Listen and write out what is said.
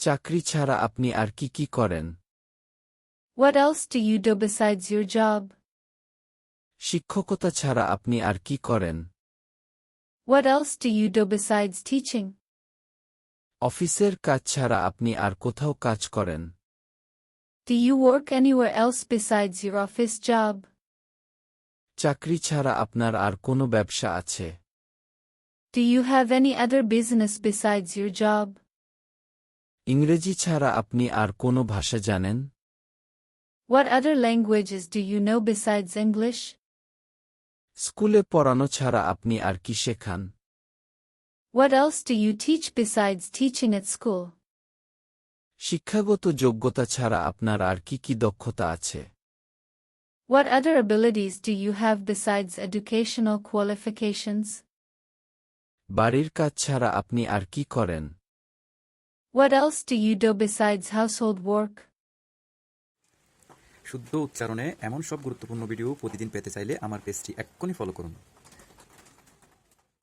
চাকরি ছাড়া আপনি আর কি কি করেন What else do you do besides your job? শিক্ষকতা ছাড়া আপনি আর কি করেন What else do you do besides teaching? অফিসের কাজ ছাড়া আপনি আর কোথাও কাজ করেন Do you work anywhere else besides your office job? চাকরি ছাড়া আপনার আর কোনো ব্যবসা আছে Do you have any other business besides your job? ইংরেজি ছাড়া আপনি আর কোনো ভাষা জানেন What other languages do you know besides English? স্কুলে পড়ানো ছাড়া আপনি আর কি শেখান What else do you teach besides teaching at school? শিক্ষাগত যোগ্যতা ছাড়া আপনার আর কি কি দক্ষতা আছে What other abilities do you have besides educational qualifications? বাড়ির কাজ ছাড়া আপনি আর কি করেন What else do you do besides household work? শুদ্ধ উচ্চারণে এমন সব গুরুত্বপূর্ণ ভিডিও প্রতিদিন পেতে চাইলে আমার পেজটি এক্ষুনি ফলো করুন